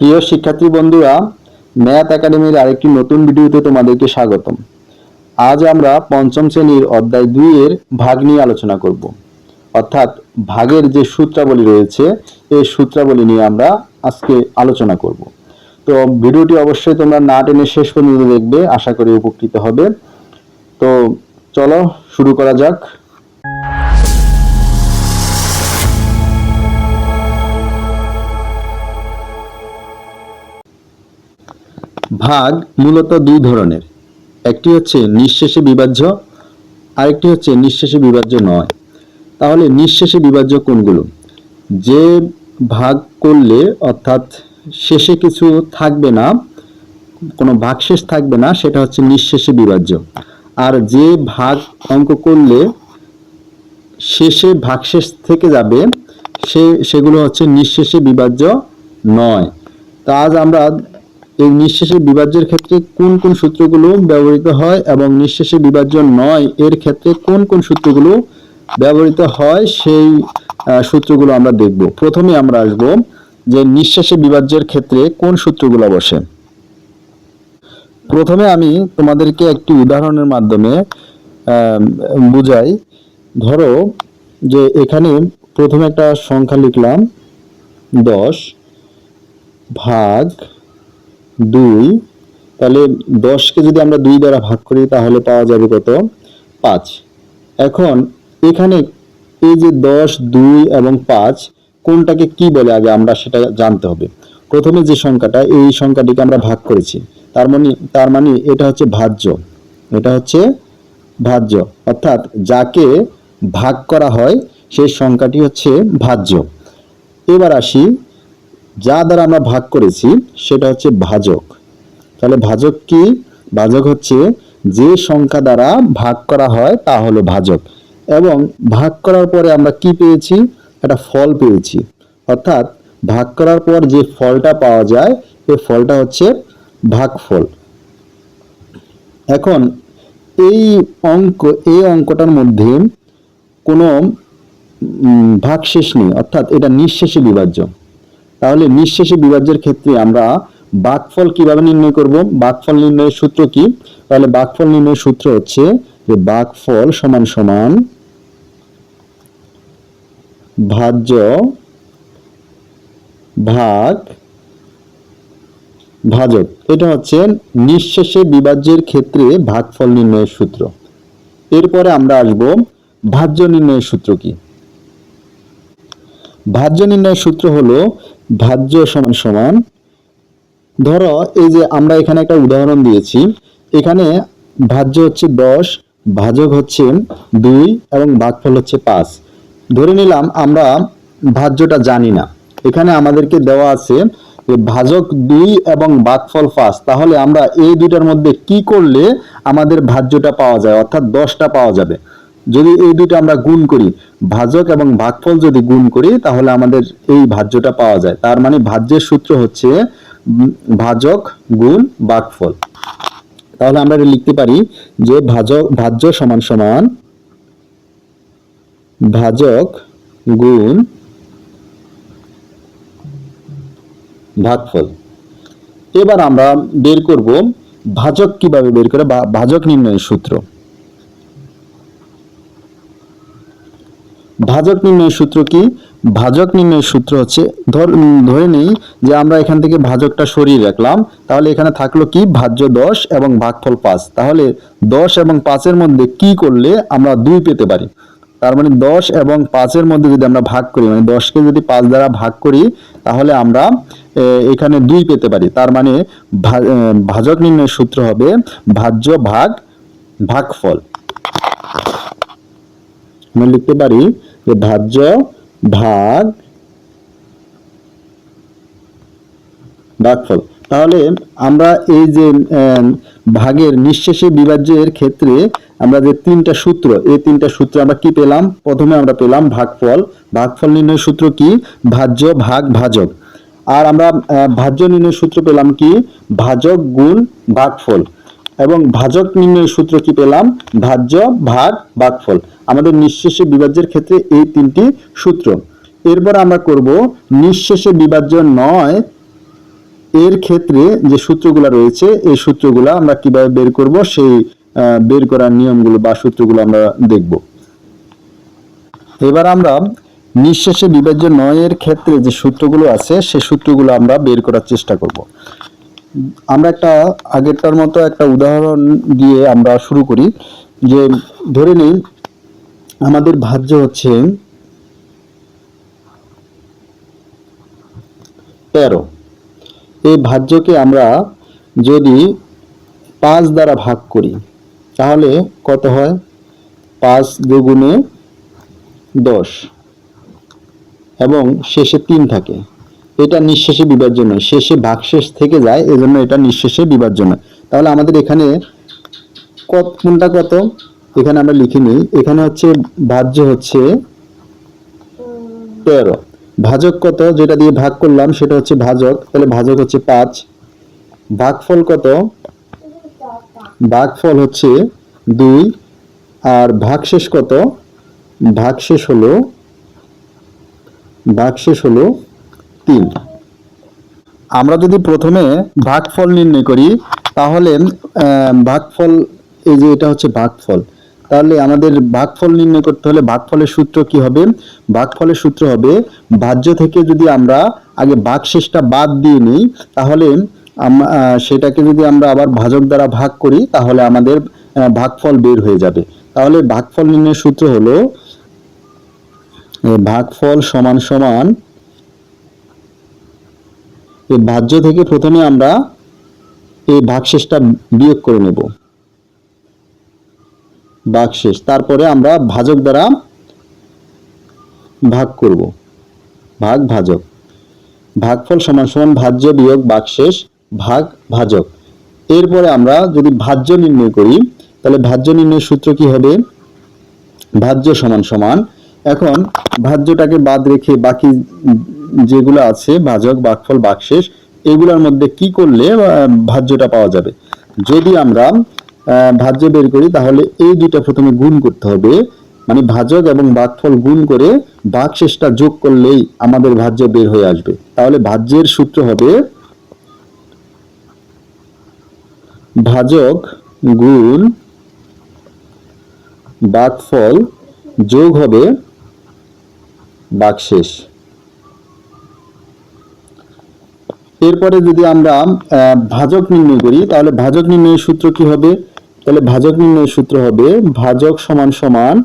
প্রিয় শিক্ষার্থী বন্ধুরা, ম্যাথ একাডেমির আরেকটি নতুন ভিডিওতে তোমাদেরকে স্বাগতম। আজ আমরা পঞ্চম শ্রেণির অধ্যায় দুই এর ভাগ নিয়ে আলোচনা করব। অর্থাৎ ভাগের যে সূত্রাবলী রয়েছে, এই সূত্রাবলী নিয়ে আমরা আজকে আলোচনা করব। তো ভিডিওটি অবশ্যই তোমরা না টেনে শেষ পর্যন্ত দেখবে, আশা করি উপকৃত হবে। তো চলো শুরু করা যাক। ভাগ মূলত দুই ধরনের। একটি হচ্ছে নিঃশেষে বিভাজ্য, আরেকটি হচ্ছে নিঃশেষে বিভাজ্য নয়। তাহলে নিঃশেষে বিভাজ্য কোনগুলো? যে ভাগ করলে অর্থাৎ শেষে কিছু থাকবে না, কোনো ভাগশেষ থাকবে না, সেটা হচ্ছে নিঃশেষে বিভাজ্য। আর যে ভাগ অঙ্ক করলে শেষে ভাগশেষ থেকে যাবে, সে, সেগুলো হচ্ছে নিঃশেষে বিভাজ্য নয়। তা আজ আমরা এই নিঃশেষে বিভাজ্যের ক্ষেত্রে কোন কোন সূত্রগুলো ব্যবহৃত হয় এবং নিঃশেষে বিভাজ্য নয় এর ক্ষেত্রে কোন কোন সূত্রগুলো ব্যবহৃত হয় সেই সূত্রগুলো আমরা দেখব। প্রথমে আমরা আসব যে নিঃশেষে বিভাজ্যের ক্ষেত্রে কোন সূত্রগুলো বসে। প্রথমে আমি তোমাদেরকে একটি উদাহরণের মাধ্যমে বুঝাই। ধরো যে এখানে প্রথমে একটা সংখ্যা লিখলাম, দশ ভাগ দুই, তাহলে দশকে যদি আমরা দুই দ্বারা ভাগ করি, তাহলে পাওয়া যাবে কত? পাঁচ। এখন এখানে এই যে দশ, দুই এবং পাঁচ, কোনটাকে কি বলে আগে আমরা সেটা জানতে হবে। প্রথমে যে সংখ্যাটা, এই সংখ্যাটিকে আমরা ভাগ করেছি। তার মানে তার মানে এটা হচ্ছে ভাজ্য। এটা হচ্ছে ভাজ্য। অর্থাৎ যাকে ভাগ করা হয়, সেই সংখ্যাটি হচ্ছে ভাজ্য। এবার আসি যা দ্বারা আমরা ভাগ করেছি, সেটা হচ্ছে ভাজক। তাহলে ভাজক কি? ভাজক হচ্ছে যে সংখ্যা দ্বারা ভাগ করা হয়, তা হলো ভাজক। এবং ভাগ করার পরে আমরা কি পেয়েছি? একটা ফল পেয়েছি। অর্থাৎ ভাগ করার পর যে ফলটা পাওয়া যায়, এই ফলটা হচ্ছে ভাগফল। এখন এই অঙ্ক, এই অঙ্কটার মধ্যে কোনো ভাগশেষ নেই। অর্থাৎ এটা নিঃশেষে বিভাজ্য। তাহলে নিঃশেষে বিভাজ্যের ক্ষেত্রে আমরা বাকফল কীভাবে নির্ণয় করব? বাকফল নির্ণয়ের সূত্র কি? তাহলে বাকফল নির্ণয়ের সূত্র হচ্ছে যে বাকফল সমান সমান ভাজ্য ভাগ ভাজক। এটা হচ্ছে নিঃশেষে বিভাজ্যের ক্ষেত্রে ভাগফল নির্ণয়ের সূত্র। এরপরে আমরা আসব ভাজ্য নির্ণয়ের সূত্র কি? ভাজ্য নির্ণয়ের সূত্র হলো ভাজ্য সমান সমান। ধরো এই যে আমরা এখানে একটা উদাহরণ দিয়েছি, এখানে ভাজ্য হচ্ছে দশ, ভাজক হচ্ছে দুই এবং ভাগফল হচ্ছে পাঁচ। ধরে নিলাম আমরা ভাজ্যটা জানি না। এখানে আমাদেরকে দেওয়া আছে ভাজক দুই এবং ভাগফল পাঁচ। তাহলে আমরা এই দুইটার মধ্যে কি করলে আমাদের ভাজ্যটা পাওয়া যায়? অর্থাৎ দশটা পাওয়া যাবে। যদি এই দুটো আমরা গুণ করি, ভাজক এবং ভাগফল যদি গুণ করি, তাহলে আমাদের এই ভাজ্যটা পাওয়া যায়। তার মানে ভাজ্যের সূত্র হচ্ছে ভাজক গুণ ভাগফল। তাহলে আমরা লিখতে পারি যে ভাজক, ভাজ্য সমান সমান ভাজক গুণ ভাগফল। এবার আমরা বের করব ভাজক কীভাবে বের করে, বা ভাজক নির্ণয়ের সূত্র। ভাজক নির্ণয়ের সূত্র কি? ভাজক নির্ণয়ের সূত্র হচ্ছে, ধর ধরে নেই যে আমরা এখান থেকে ভাজকটা সরিয়ে রাখলাম, তাহলে এখানে থাকল কি? ভাজ্য দশ এবং ভাগফল পাঁচ। তাহলে দশ এবং পাঁচের মধ্যে কি করলে আমরা দুই পেতে পারি? তার মানে দশ এবং পাঁচের মধ্যে যদি আমরা ভাগ করি মানে দশকে যদি পাঁচ দ্বারা ভাগ করি, তাহলে আমরা এখানে দুই পেতে পারি। তার মানে ভাজক নির্ণয়ের সূত্র হবে ভাজ্য ভাগ, ভাগফল। আমরা লিখতে পারি ভাজ্য ভাগ ভাগফল। তাহলে আমরা এই যে ভাগের নিঃশেষে বিভাজ্যের ক্ষেত্রে আমরা যে তিনটা সূত্র, এই তিনটা সূত্র আমরা কি পেলাম? প্রথমে আমরা পেলাম ভাগফল। ভাগফল নির্ণয়ের সূত্র কি? ভাজ্য ভাগ ভাজক। আর আমরা ভাজ্য নির্ণয়ের সূত্র পেলাম কি? ভাজক গুণ ভাগফল। এবং ভাজক নির্ণয়ের সূত্র কি পেলাম? ভাজ্য, ভাগ ভাগফল আমাদের নিঃশেষে বিভাজ্যের ক্ষেত্রে এই তিনটি সূত্র। এরপর আমরা করব নিঃশেষে বিভাজ্য নয়, এর ক্ষেত্রে যে সূত্রগুলো রয়েছে, এই সূত্রগুলো আমরা কীভাবে বের করব? সেই বের করার নিয়মগুলো বা সূত্রগুলো আমরা দেখব। এবার আমরা নিঃশেষে বিভাজ্য নয়ের ক্ষেত্রে যে সূত্রগুলো আছে সেই সূত্রগুলো আমরা বের করার চেষ্টা করব। আমরা একটা আগেরটার মতো একটা উদাহরণ দিয়ে আমরা শুরু করি, যে ধরে নিই, আমাদের ভাজ্য হচ্ছে তেরো। এই ভাজ্যকে আমরা যদি পাঁচ দ্বারা ভাগ করি, তাহলে কত হয়? পাঁচ দুগুণে দশ। এবং শেষে তিন থাকে। এটা নিঃশেষে বিভাজ্য নয়। শেষে ভাগশেষ থেকে যায়, এজন্য এটা নিঃশেষে বিভাজ্য নয়। তাহলে আমাদের এখানে কত, কোনটা কত? এখানে আমরা লিখে নিই। এখানে হচ্ছে ভাজ্য হচ্ছে তেরো। ভাজক কত? যেটা দিয়ে ভাগ করলাম, সেটা হচ্ছে ভাজক। তাহলে ভাজক হচ্ছে পাঁচ। ভাগফল কত? ভাগফল হচ্ছে দুই। আর ভাগশেষ কত? ভাগশেষ হলো ভাগশেষ হলো তিন। আমরা যদি প্রথমে ভাগফল নির্ণয় করি, তাহলে ভাগফল, এই যে এটা হচ্ছে ভাগফল, তাহলে আমাদের ভাগফল নির্ণয় করতে হলে ভাগফলের সূত্র কি হবে? ভাগফলের সূত্র হবে ভাজ্য থেকে যদি আমরা আগে ভাগশেষটা বাদ দিয়ে নিই, তাহলে সেটাকে যদি আমরা আবার ভাজক দ্বারা ভাগ করি, তাহলে আমাদের ভাগফল বের হয়ে যাবে। তাহলে ভাগফল নির্ণয়ের সূত্র হলো ভাগফল সমান সমান এই ভাজ্য থেকে প্রথমে আমরা এই ভাগশেষটা বিয়োগ করে নেব। ভাগশেষ তারপরে আমরা ভাজক দ্বারা ভাগ করব। ভাগ, ভাজক। ভাগফল সমান সমান ভাজ্য বিয়োগ ভাগশেষ ভাগ, ভাজক। এরপরে আমরা যদি ভাজ্য নির্ণয় করি, তাহলে ভাজ্য নির্ণয়ের সূত্র কি হবে? ভাজ্য সমান সমান। এখন ভাজ্যটাকে বাদ রেখে বাকি যেগুলো আছে, ভাজক ভাগফল ভাগশেষ এগুলোর মধ্যে কি করলে ভাজ্যটা পাওয়া যাবে? যদি আমরা ভাজ্য বের করি, তাহলে এই দুইটা প্রথমে গুণ করতে হবে। মানে ভাজক এবং ভাগফল গুণ করে ভাগশেষটা যোগ করলেই আমাদের ভাজ্য বের হয়ে আসবে। তাহলে ভাজ্যের সূত্র হবে ভাজক গুণ ভাগফল যোগ হবে ভাগশেষ এরপরে যদি আমরা ভাজক নির্ণয় করি, তাহলে ভাজক নির্ণয়ের সূত্র কি হবে? তাহলে ভাজক নির্ণয়ের সূত্র হবে ভাজক সমান সমান,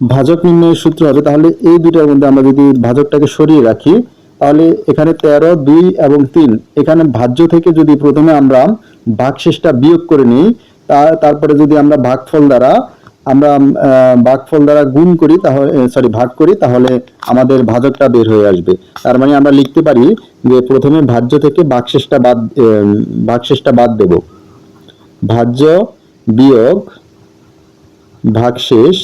ভাজক নির্ণয়ের সূত্র হবে। তাহলে এই দুইটার মধ্যে আমরা যদি ভাজকটাকে সরিয়ে রাখি, তাহলে এখানে তেরো, দুই এবং তিন, এখানে ভাজ্য থেকে যদি প্রথমে আমরা ভাগশেষটা বিয়োগ করে নিই তার তারপরে যদি আমরা ভাগফল দ্বারা আমরা ভাগফল দ্বারা গুণ করি, তাহলে সরি ভাগ করি, তাহলে আমাদের ভাজকটা বের হয়ে আসবে। তার মানে আমরা লিখতে পারি যে প্রথমে ভাজ্য থেকে ভাগশেষটা বাদ ভাগশেষটা বাদ দেব। ভাজ্য বিয়োগ ভাগশেষ,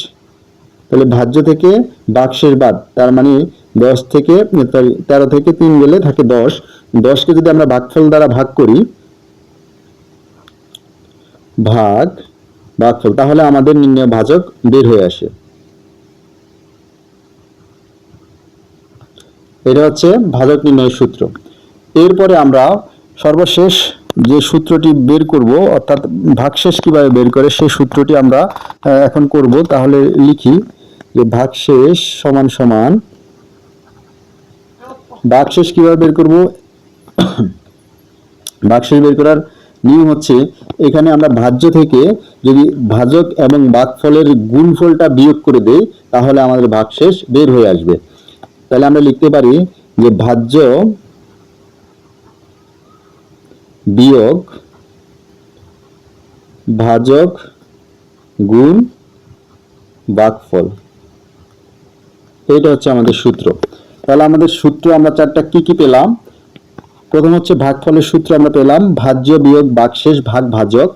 তাহলে ভাজ্য থেকে ভাগশেষ বাদ, তার মানে দশ থেকে তেরো থেকে তিন গেলে থাকে দশ। দশকে যদি আমরা ভাগফল দ্বারা ভাগ করি, ভাগ ভাগফল তাহলে আমাদের নির্ণয় ভাজক বের হয়ে আসে। এটা হচ্ছে ভাজক নির্ণয়ের সূত্র। এরপরে আমরা সর্বশেষ যে সূত্রটি বের করব, অর্থাৎ ভাগশেষ কীভাবে বের করে সেই সূত্রটি আমরা এখন করব। তাহলে লিখি যে ভাগশেষ সমান সমান, ভাগশেষ কীভাবে বের করব? ভাগশেষ বের করার নিয়ম হচ্ছে এখানে আমরা ভাজ্য থেকে যদি ভাজক এবং ভাগফলের গুণফলটা বিয়োগ করে দেই, তাহলে আমাদের ভাগশেষ বের হয়ে আসবে। তাহলে আমরা লিখতে পারি যে ভাজ্য বিয়োগ ভাজক গুণ ভাগফল এটা হচ্ছে আমাদের সূত্র। তাহলে আমাদের সূত্র আমরা চারটা কি কি পেলাম? প্রথম হচ্ছে ভাগফলের সূত্র আমরা পেলাম ভাজ্য বিয়োগ ভাগশেষ ভাগ ভাজক।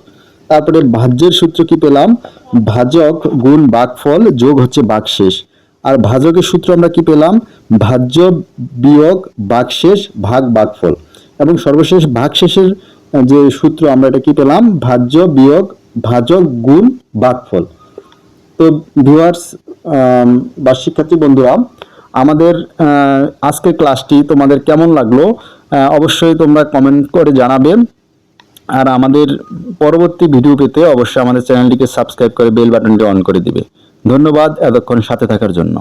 তারপরে ভাজ্যের সূত্র কি পেলাম? ভাজক গুণ ভাগফল যোগ হচ্ছে ভাগশেষ আর ভাজকের সূত্র আমরা কি পেলাম? ভাজ্য বিয়োগ ভাগশেষ ভাগ ভাগফল এবং সর্বশেষ ভাগশেষের যে সূত্র আমরা এটা কি পেলাম? ভাজ্য বিয়োগ ভাজক গুণ ভাগফল তো ভিউয়ার্স বা শিক্ষার্থী বন্ধুরা আমাদের আজকে ক্লাসটি তোমাদের কেমন লাগল অবশ্যই তোমরা কমেন্ট করে জানাবে। আর আমাদের পরবর্তী ভিডিও পেতে অবশ্যই আমাদের চ্যানেলটিকে সাবস্ক্রাইব করে বেল বাটনটি অন করে দিবে। ধন্যবাদ এতক্ষণ সাথে থাকার জন্য।